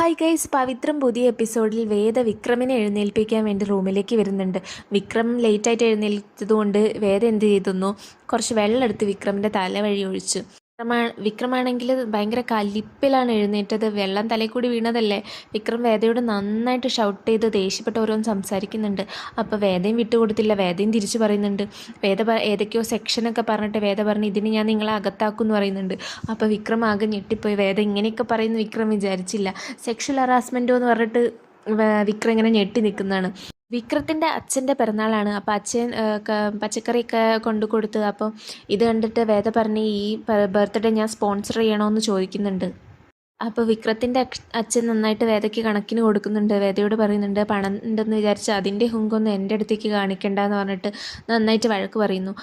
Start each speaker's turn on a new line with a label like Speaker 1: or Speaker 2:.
Speaker 1: Hi guys പവിത്രം പുതിയ എപ്പിസോഡിൽ വേദ വിക്രമിനെ എഴുന്നേൽപ്പിക്കാൻ വേണ്ടി റൂമിലേക്ക് വരുന്നുണ്ട്. വിക്രം ലേറ്റായിട്ട് എഴുന്നേൽത്തതുകൊണ്ട് വേദ എന്ത് ചെയ്തുന്നു കുറച്ച് വെള്ളം എടുത്ത് വിക്രമിന്റെ തല വഴി ഒഴിച്ചു. വിക്രമാ വിക്രമാണെങ്കിൽ ഭയങ്കര കലിപ്പിലാണ് എഴുന്നേറ്റത്. വെള്ളം തലയിൽ കൂടി വീണതല്ലേ? വിക്രം വേദയോട് നന്നായിട്ട് ഷൗട്ട് ചെയ്ത് ദേഷ്യപ്പെട്ട് ഓരോന്ന് സംസാരിക്കുന്നുണ്ട്. അപ്പോൾ വേദയും വിട്ടുകൊടുത്തില്ല വേദയും തിരിച്ചു പറയുന്നുണ്ട്. വേദ ഏതൊക്കെയോ സെക്ഷനൊക്കെ പറഞ്ഞിട്ട് വേദ പറഞ്ഞ് ഇതിന് ഞാൻ നിങ്ങളെ അകത്താക്കും എന്ന് പറയുന്നുണ്ട്. അപ്പോൾ വിക്രം ആകെ ഞെട്ടിപ്പോയി. വേദ ഇങ്ങനെയൊക്കെ പറയുന്നു വിക്രം വിചാരിച്ചില്ല. സെക്ഷൽ ഹറാസ്മെന്റോ എന്ന് പറഞ്ഞിട്ട് വിക്രം ഇങ്ങനെ ഞെട്ടി നിൽക്കുന്നതാണ്. വിക്രത്തിന്റെ അച്ഛന്റെ പിറന്നാളാണ്. അപ്പോൾ അച്ഛൻ പച്ചക്കറിയൊക്കെ കൊണ്ടു കൊടുത്ത് അപ്പോൾ ഇത് കണ്ടിട്ട് വേദ പറഞ്ഞ് ഈ ബർത്ത്ഡേ ഞാൻ സ്പോൺസർ ചെയ്യണമെന്ന് ചോദിക്കുന്നുണ്ട്. അപ്പോൾ വിക്രത്തിന്റെ അച്ഛൻ നന്നായിട്ട് വേദയ്ക്ക് കണക്കിന് കൊടുക്കുന്നുണ്ട്. വേദയോട് പറയുന്നുണ്ട് പണം ഉണ്ടെന്ന് വിചാരിച്ച് അതിന്റെ ഹുങ്കൊന്നും എന്റെ അടുത്തേക്ക് കാണിക്കണ്ട എന്ന് പറഞ്ഞിട്ട് നന്നായിട്ട് വഴക്ക് പറയുന്നു.